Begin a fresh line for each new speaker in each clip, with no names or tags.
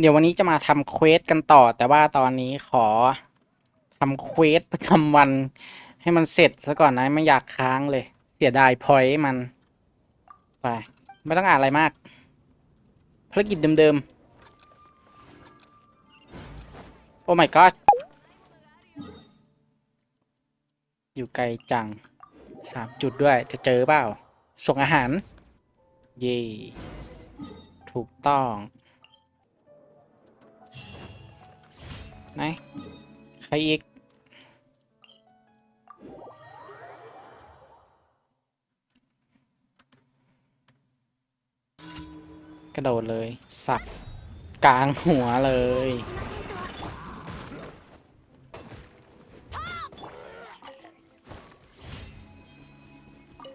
เดี๋ยววันนี้จะมาทำเควสกันต่อ แต่ว่าตอนนี้ขอทำเควสประจำวัน ให้มันเสร็จซะก่อนนะไม่อยากค้างเลย เสียดายพอยต์มัน ไป ไม่ต้องอ่านอะไรมากภารกิจเดิมๆ โอ้ my god อยู่ไกลจังสามจุดด้วยจะเจอเปล่า ส่งอาหาร เย่ถูกต้อง ไหน ใครอีก กระโดดเลย สับกลางหัวเลย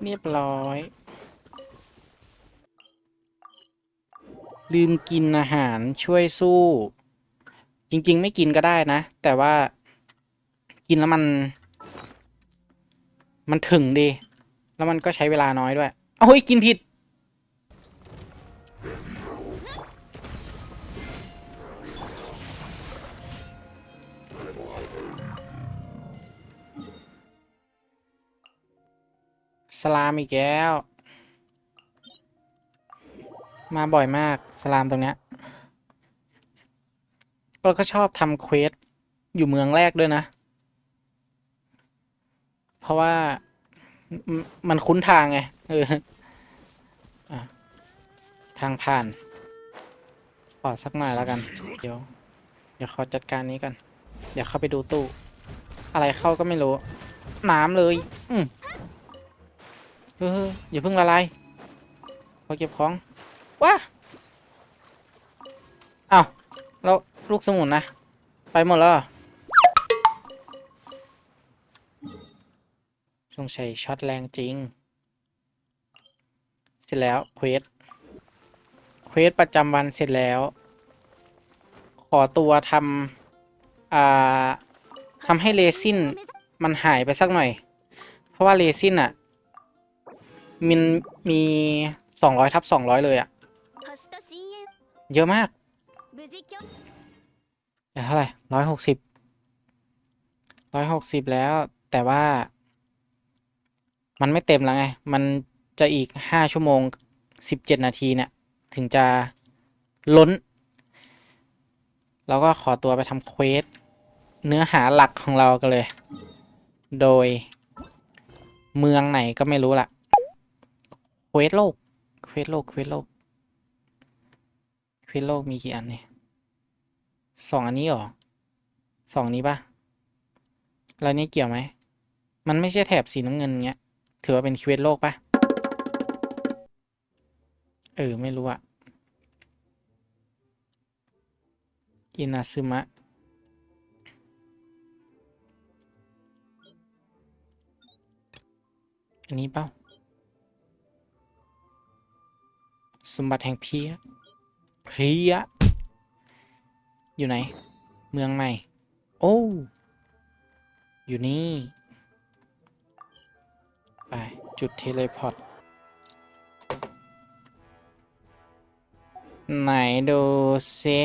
เรียบร้อย ลืมกินอาหารช่วยสู้ จริง ๆ ไม่กินก็ได้นะ แต่ว่ากินแล้วมัน มันถึงดี แล้วมันก็ใช้เวลาน้อยด้วยโอ้ยกินผิด สลามอีกแล้ว มาบ่อยมาก สลามตรงเนี้ย เราก็ชอบทำเควสอยู่เมืองแรกด้วยนะ เพราะว่ามันมันคุ้นทางไงเออทางผ่านขอสักหน่อยแล้วกัน เดี๋ยว เดี๋ยวขอจัดการนี้กัน เดี๋ยวเข้าไปดูตู้ อะไรเข้าก็ไม่รู้ น้ำเลย อืมเอออย่าเพิ่งละลายขอเก็บของว้า ลูกสมุนนะ ไปหมดแล้วสงสัยช็อตแรงจริง เสร็จแล้วเควสเควสประจำวันเสร็จแล้ว ขอตัวทำทำให้เลซินมันหายไปสักหน่อย เพราะว่าเลซินอะมันมีสองร้อยทับสองร้อยเลยอะเยอะมาก เดี๋ยวเท่าไหร่ร้อยหกสิบร้อยหกสิบแล้ว แต่ว่า มันไม่เต็มแล้วไง มันจะอีกห้าชั่วโมงสิบเจ็ดนาทีเนี่ย ถึงจะล้น เราก็ขอตัวไปทำเควส เนื้อหาหลักของเรากันเลย โดยเมืองไหนก็ไม่รู้ละเควสโลก เควสโลก เควสโลก เควสโลกมีกี่อันเนี่ย สองอันนี้หรอสองนี้ปะแล้วนี่เกี่ยวไหม มันไม่ใช่แถบสีน้ำเงินเงี้ย ถือว่าเป็นเควสโลกปะเออ ไม่รู้อะอินาซึมะ อันนี้เปล่าสมบัติแห่งเพียเพีย อยู่ไหน เมืองใหม่ โอ้ อยู่นี่ ไป จุดเทเลพอร์ต ไหนดูซิ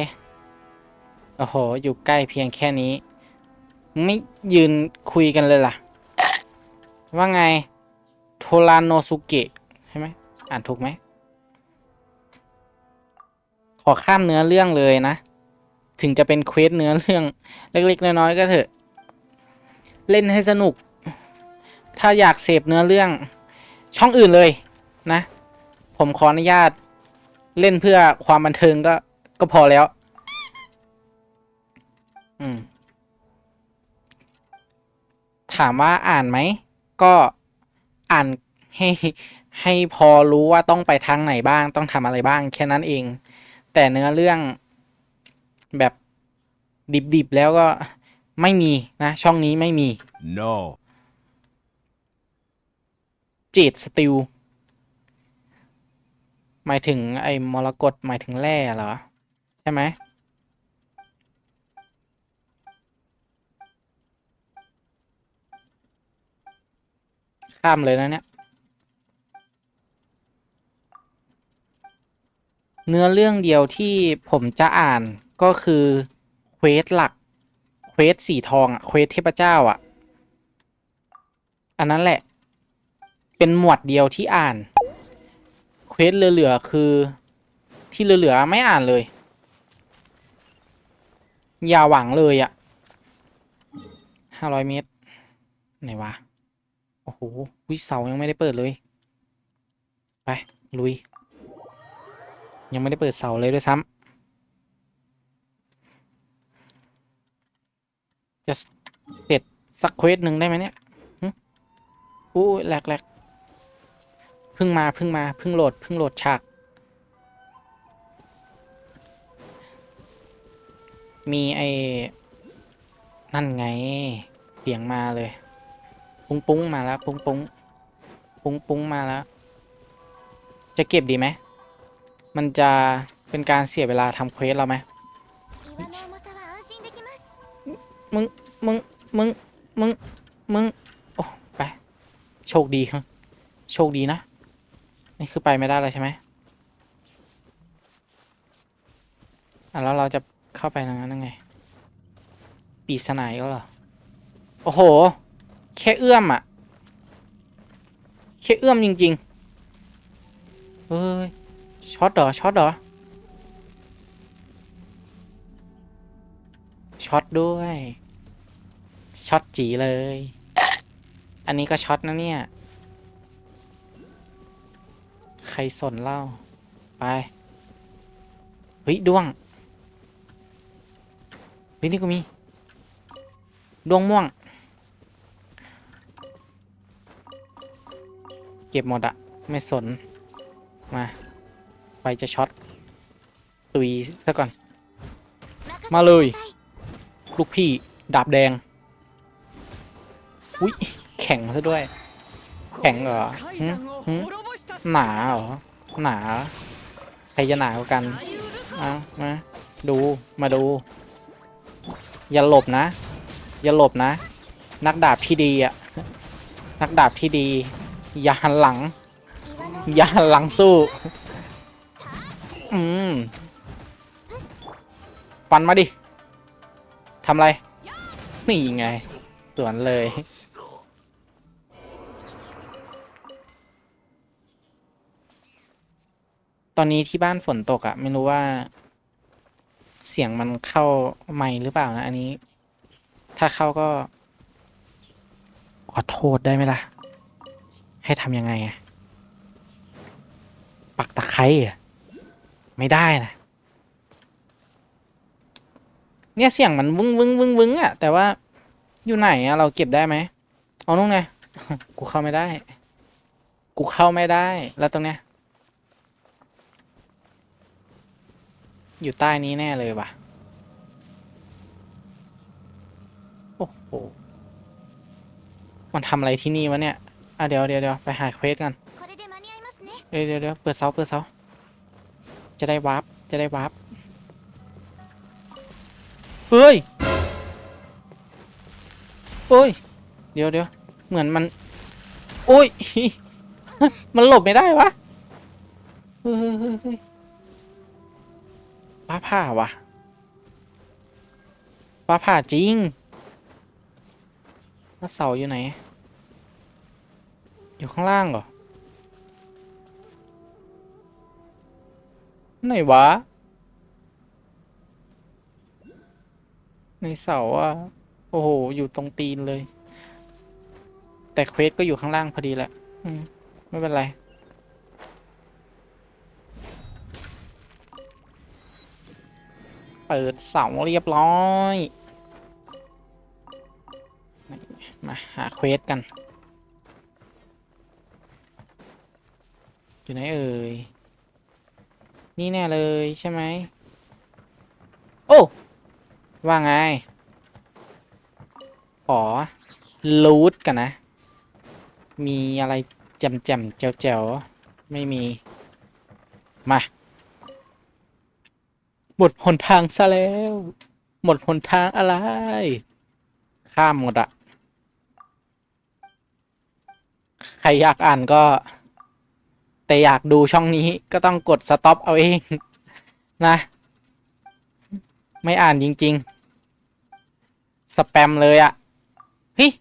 โอ้โห อยู่ใกล้เพียงแค่นี้ ไม่ยืนคุยกันเลยล่ะ ว่าไง โทราโนสุเกะ ใช่ไหม อ่านถูกไหม ขอข้ามเนื้อเรื่องเลยนะ ถึงจะเป็นเควสเนื้อเรื่องเล็ก ๆ น้อยๆก็เถอะ เล่นให้สนุก ถ้าอยากเสพเนื้อเรื่อง ช่องอื่นเลยนะ ผมขออนุญาต เล่นเพื่อความบันเทิงก็ก็พอแล้ว อืม ถามว่าอ่านไหม ก็อ่านให้ให้พอรู้ว่าต้องไปทางไหนบ้าง ต้องทำอะไรบ้าง แค่นั้นเอง แต่เนื้อเรื่อง แบบดิบๆแล้วก็ไม่มีนะ ช่องนี้ไม่มี
No.
เจดสติลหมายถึงไอ้มรกตหมายถึงแร่เหรอ ใช่ไหมข้ามเลยนะเนี่ย เนื้อเรื่องเดียวที่ผมจะอ่าน ก็คือเควสหลักเควสสีทองอะเควสเทพเจ้าอะอันนั้นแหละ เป็นหมวดเดียวที่อ่านเควสเหลือๆคือ ที่เหลือๆไม่อ่านเลย อย่าหวังเลยอะห้าร้อยเมตรไหนวะโอ้โหวิเสายังไม่ได้เปิดเลย ไป ลุย ยังไม่ได้เปิดเสาเลยด้วยซ้ำ จะเสร็จสักเควสหนึ่งได้ไหมเนี่ยอู้แหลกแหลกเพิ่งมาเพิ่งมาเพิ่งโหลดเพิ่งโหลดฉาก มีไอ้นั่นไง เสียงมาเลย ปุ้งปุ้งมาแล้วปุ้งปุ้งปุ้งปุ้งมาแล้ว จะเก็บดีไหม มันจะเป็นการเสียเวลาทำเควสเราไหม มึง มึง มึง มึง มึง โอ้ ไป โชคดีครับ โชคดีนะ นี่คือไปไม่ได้แล้วใช่ไหมอะแล้วเราจะเข้าไปทางนั้นยังไง ปีศาจก็เหรอ โอ้โห แค่เอื้อมอะ แค่เอื้อมจริงๆเฮ้ย ช็อตเหรอ ช็อตเหรอ ช็อตด้วย ช็อตจีเลย อันนี้ก็ช็อตนะเนี่ย ใครสนเล่า ไป เฮ้ยดวง เฮ้ยนี่กูมี ดวงม่วง เก็บหมดอะไม่สน มา ไปจะช็อต ตุยซะก่อน มาเลย ลูกพี่ดาบแดงอุ้ยแข็งซะด้วย แข็งเหรอหนาเหรอหนาใครจะหนากว่ากันเอามาดูมาดู อย่าหลบนะ อย่าหลบนะ นักดาบที่ดีอะนักดาบที่ดี อย่าหันหลัง อย่าหันหลังสู้ อืมฟันมาดิ ทำไร นี่ไงสวนเลย ตอนนี้ที่บ้านฝนตกอะ่ะ ไม่รู้ว่า เสียงมันเข้าไม่หรือเปล่านะ อันนี้ ถ้าเข้าก็ ขอโทษได้ไหมล่ะ ให้ทำยังไงอะปักตะไคร้อะไม่ได้นะ เนี่ยเสียงมันวึ้งวึ้งวึ้งวึ้งอะแต่ว่าอยู่ไหนอะเราเก็บได้ไหมเอาตรงไงกูเข้าไม่ได้ กูเข้าไม่ได้แล้วตรงเนี้ยอยู่ใต้นี้แน่เลยว่ะโอ้โหมันทำอะไรที่นี่วะเนี่ยอะเดี๋ยวเดี๋ยวเดี๋ยวไปหาเควสกันเดี๋ยวเดี๋ยวเปิดเซาเปิดเซาจะได้วาร์ปจะได้วาร์ป เฮ้ยโอ้ย เดี๋ยวเดี๋ยวเหมือนมัน โอ้ย มันหลบไม่ได้วะเฮ้ยเฮ้ยเฮ้ยเฮ้ยฟ้าผ่าวะฟ้าผ่าจริงแล้วเสาอยู่ไหน อยู่ข้างล่างเหรอ ไหนวะ ในเสาอะโอ้โห อยู่ตรงตีนเลย แต่เควสก็อยู่ข้างล่างพอดีแหละอืม ไม่เป็นไร เปิดเสาเรียบร้อยมาหาเควสกัน อยู่ไหนเอ่ย นี่แน่เลยใช่ไหม โอ้ ว่าไงขอรูทกันนะ มีอะไรแจ่มแจ่มๆแจ๋วแจ๋วไม่มี มาหมดหนทางซะแล้ว หมดหนทางอะไร ข้ามหมดอะใครอยากอ่านก็ แต่อยากดูช่องนี้ก็ต้องกดสต็อปเอาเอง นะ ไม่อ่านจริง ๆ สแปมเลยอะเฮ้ย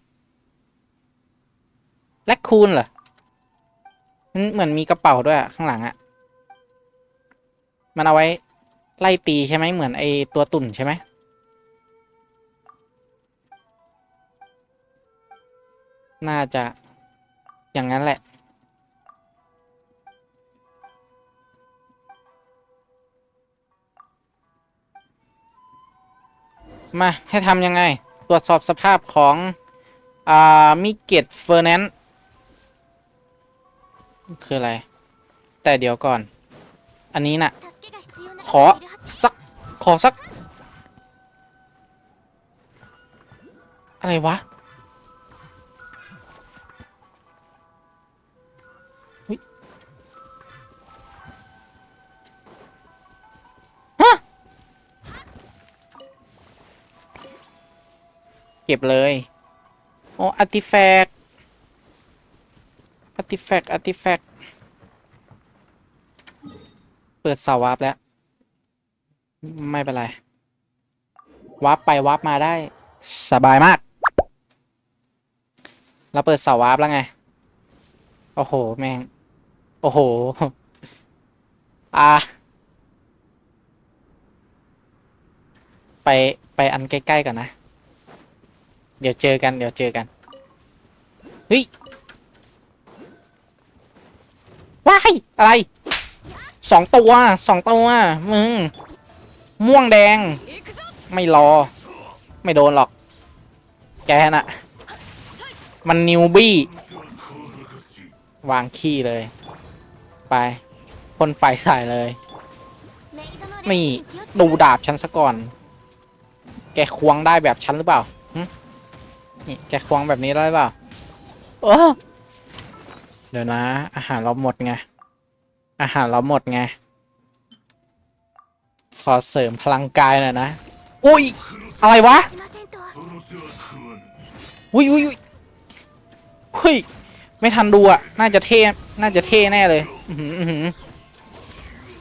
แลคคูนเหรอมันเหมือนมีกระเป๋าด้วยอะข้างหลังอะมันเอาไว้ไล่ตีใช่ไหมเหมือนไอตัวตุ่นใช่ไหมน่าจะอย่างนั้นแหละ มาให้ทำยังไง ตรวจสอบสภาพของอมิเกตเฟอร์แนนต์คืออะไร แต่เดี๋ยวก่อน อันนี้นะ่ะ ขอ สัก ขอสัก อะไรวะ เก็บเลยโอ้อาร์ติแฟกต์อาร์ติแฟกต์อาร์ติแฟกต์เปิดเสาวาร์ปแล้ว ไม่เป็นไรวับไปวับมาได้ สบายมาก เราเปิดเสาวาร์ปแล้วไง โอ้โห แม่ง โอ้โห อะไป ไปอันใกล้ ๆก่อนนะ เดี๋ยวเจอกัน เดี๋ยวเจอกันเฮ้ยว้ายอะไรสองตัวสองตัวมึง ม่วงแดง ไม่รอ ไม่โดนหรอก แกน่ะ มันนิวบี้ วางขี้เลย ไปพ่นไฟใส่เลย นี่ ดูดาบฉันซะก่อน แกควงได้แบบฉันหรือเปล่า นี่แกควงแบบนี้ได้เปล่าโอ้เดี๋ยวนะ อาหารเราหมดไง อาหารเราหมดไง ขอเสริมพลังกายหน่อยนะ อุ้ย อะไรวะ อุ้ยอุ้ยอุ้ยเฮ้ย ไม่ทันดูอะน่าจะเท่ น่าจะเท่แน่เลย อือหือ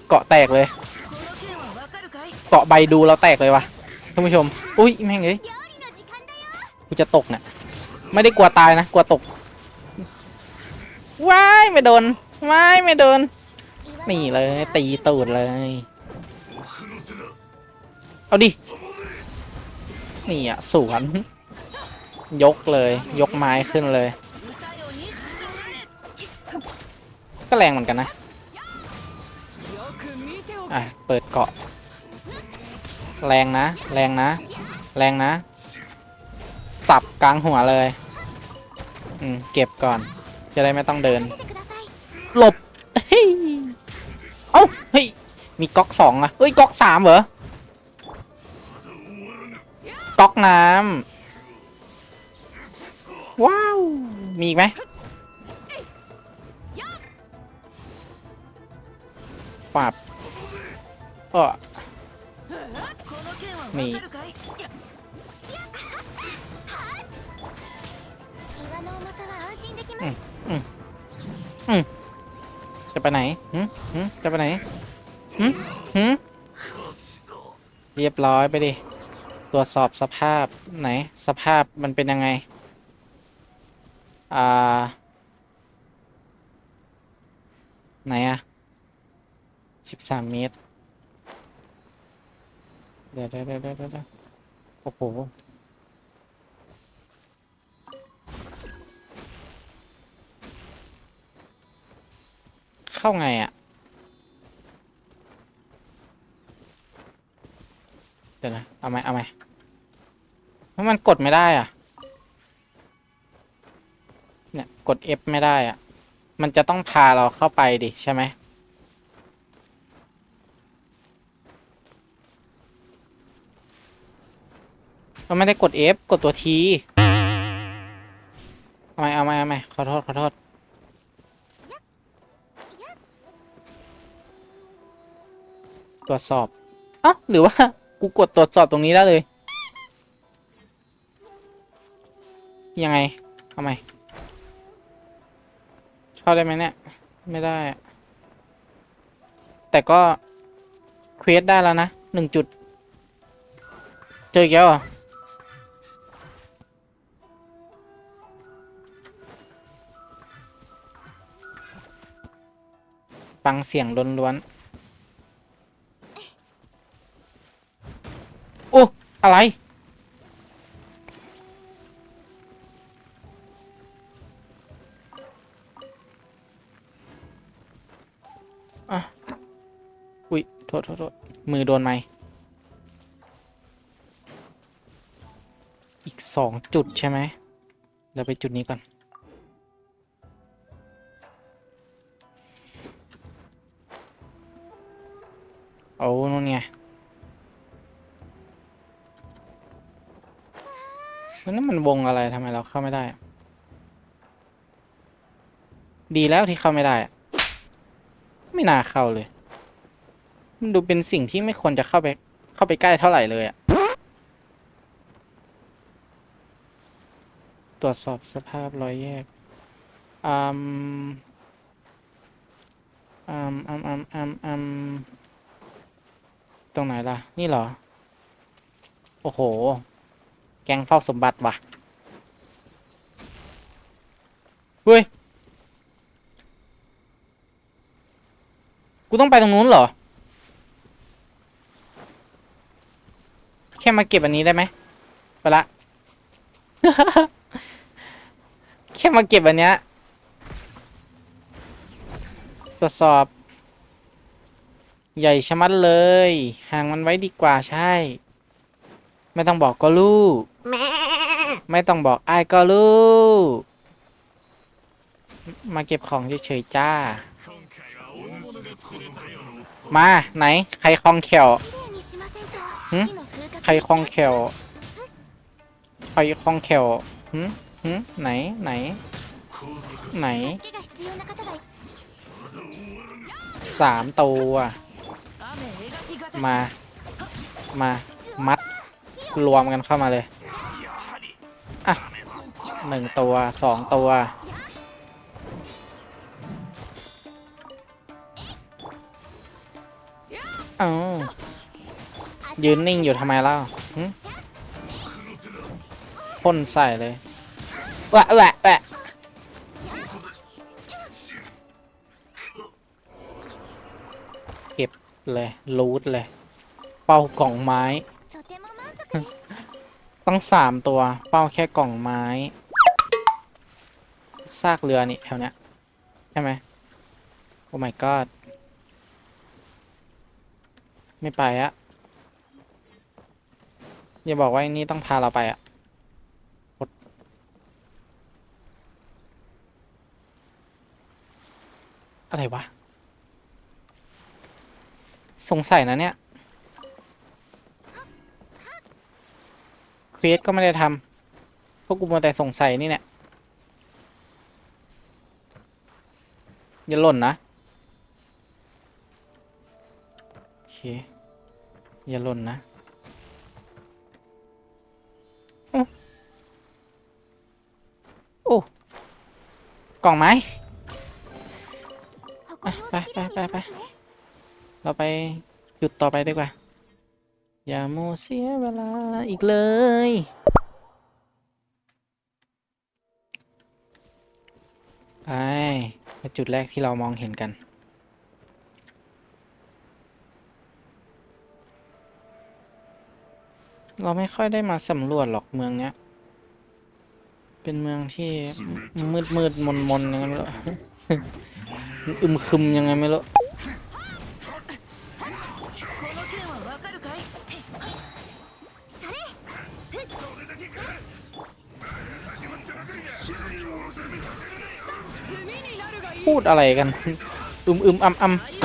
เกาะแตกเลย เกาะใบดูเราแตกเลยวะท่านผู้ชม อุ้ยแม่งเอ้ย กูจะตกเนี่ยไม่ได้กลัวตายนะกลัวตกว้ายไม่โดนว้ายไม่โดนนี่เลยตีตูดเลย เอาดินี่อะสวนยกเลย ยกไม้ขึ้นเลย ก็แรงเหมือนกันนะอะเปิดเกาะ แรงนะ แรงนะ แรงนะ สับกลางหัวเลย อืม เก็บก่อน จะได้ไม่ต้องเดิน หลบ เฮ้ย เอ้า เฮ้ย มีก๊อกสองอะเฮ้ย ก๊อกสามเหรอ ก๊อกน้ำ ว้าว มีอีกไหมปับก็
มี อืม
จะไปไหนหืหืมจะไปไหนหืมหืมเรียบร้อยไปดิ ตรวจสอบสภาพไหน สภาพมันเป็นยังไง อ่า ไหนอะสิบสามเมตร เดี๋ยวเดี๋ยวเดี๋ยวเดี๋ยวโอ้โห เข้าไงอะเดี๋ยวนะ เอาไหมเอาไหมเพราะมันกดไม่ได้อะเนี่ยกด F ไม่ได้อะมันจะต้องพาเราเข้าไปดิใช่ไหมเราไม่ได้กด F กดตัว T เอาไหมเอาไหมเอาไหมขอโทษขอโทษ ตรวจสอบเอ้าหรือว่า กูกดตรวจสอบตรงนี้ได้เลย ยังไงทำไมเข้าได้ไหมเนี่ย ไม่ได้ แต่ก็ เควสได้แล้วนะหนึ่งจุด เจออีกแล้วฟังเสียงล้วนๆ อะไร อะ อุ๊ยโทษโทษโทษมือโดนไหม อีกสองจุดใช่ไหมเราไปจุดนี้ก่อน วงอะไรทำไมเราเข้าไม่ได้ ดีแล้วที่เข้าไม่ได้ ไม่น่าเข้าเลย มันดูเป็นสิ่งที่ไม่ควรจะเข้าไป เข้าไปใกล้เท่าไหร่เลยอะตรวจสอบสภาพรอยแยกอืมอืมอืมอืมอืมอืมตรงไหนล่ะ นี่เหรอ โอ้โห แกงเฝ้าสมบัติว่ะ เฮ้ย กูต้องไปตรงนู้นเหรอ แค่มาเก็บอันนี้ได้ไหมไปละ แค่มาเก็บอันเนี้ย ตรวจสอบ ใหญ่ชะมัดเลย ห่างมันไว้ดีกว่าใช่ ไม่ต้องบอกก็รู้ ไม่ต้องบอกไอ้ายก็รู้ มาเก็บของเฉยๆจ้า มาไหน ใครคลองแขว
หึ
ใครคลองแขวใครคลองแขวหึหึไหนไหน ไหนสามตัวมา มามัดรวมกันเข้ามาเลย อะหนึ่งตัวสองตัว อ้ยืนนิ่งอยู่ทำไมเล่าพ่นใส่เลยแหวะแหวะแหวะเก็บเลยรูทเลย เป้ากล่องไม้ ต้องสามตัว เป้าแค่กล่องไม้ ซากเรือนี่แถวเนี้ย ใช่ไหมโอ้ my god ไม่ไปอะอย่าบอกว่าไอ้นี่ต้องพาเราไปอะอะไรวะ สงสัยนะเนี่ยเควสก็ไม่ได้ทำพวกกูมัวแต่สงสัยนี่เนี่ยอย่าหล่นนะ โอเค อย่าล่นนะโอ้กล่องไม้ไปไปไปไปเราไปหยุดต่อไปดีกว่า อย่าโมเสียเวลาอีกเลย ไป จุดแรกที่เรามองเห็นกัน เราไม่ค่อยได้มาสำรวจหรอกเมืองเนี้ย เป็นเมืองที่มืดมืดมนมนยังไงไม่รู้อึมครึมยังไงไม่รู้พูดอะไรกัน อึมอึมอำอำ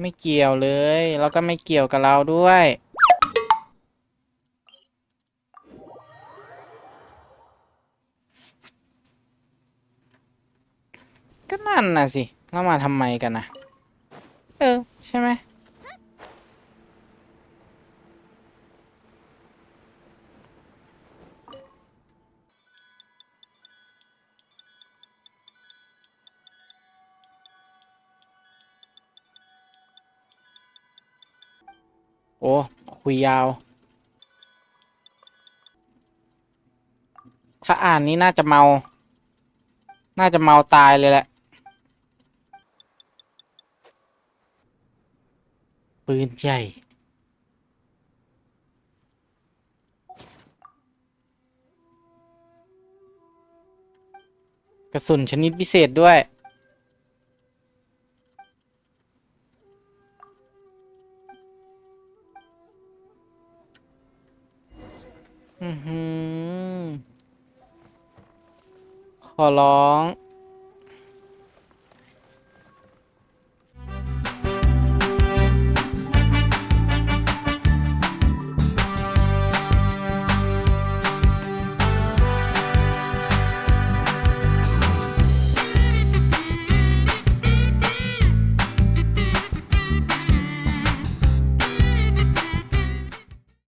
ไม่เกี่ยวเลย แล้วก็ไม่เกี่ยวกับเราด้วย ก็นั่นน่ะสิ เรามาทำไมกันนะ เออ ใช่ไหม คุยยาว ถ้าอ่านนี้น่าจะเมา น่าจะเมาตายเลยแหละ ปืนใหญ่กระสุนชนิดพิเศษด้วย ร้อง